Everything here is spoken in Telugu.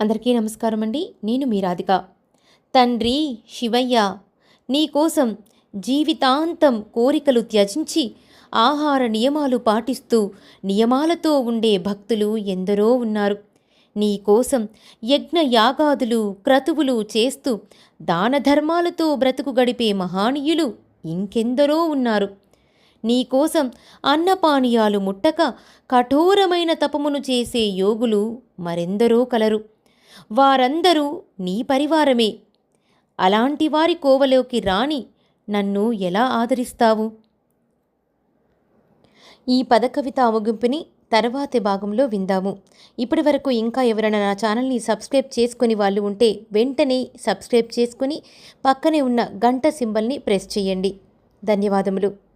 అందరికీ నమస్కారం అండి. నేను మీ రాధిక. తండ్రి శివయ్య నీకోసం జీవితాంతం కోరికలు త్యజించి ఆహార నియమాలు పాటిస్తూ నియమాలతో ఉండే భక్తులు ఎందరో ఉన్నారు. నీకోసం యజ్ఞ యాగాదులు క్రతువులు చేస్తూ దాన ధర్మాలతో బ్రతుకు గడిపే మహానీయులు ఇంకెందరో ఉన్నారు. నీకోసం అన్నపానీయాలు ముట్టక కఠోరమైన తపమును చేసే యోగులు మరెందరో కలరు. వారందరూ నీ పరివారమే. అలాంటి వారి కోవలోకి రాని నన్ను ఎలా ఆదరిస్తావు? ఈ పదకవిత ముగింపుని తర్వాతి భాగంలో విందాము. ఇప్పటి వరకు ఇంకా ఎవరైనా నా ఛానల్ని సబ్స్క్రైబ్ చేసుకుని వాళ్ళు ఉంటే వెంటనే సబ్స్క్రైబ్ చేసుకుని పక్కనే ఉన్న గంట సింబల్ని ప్రెస్ చేయండి. ధన్యవాదములు.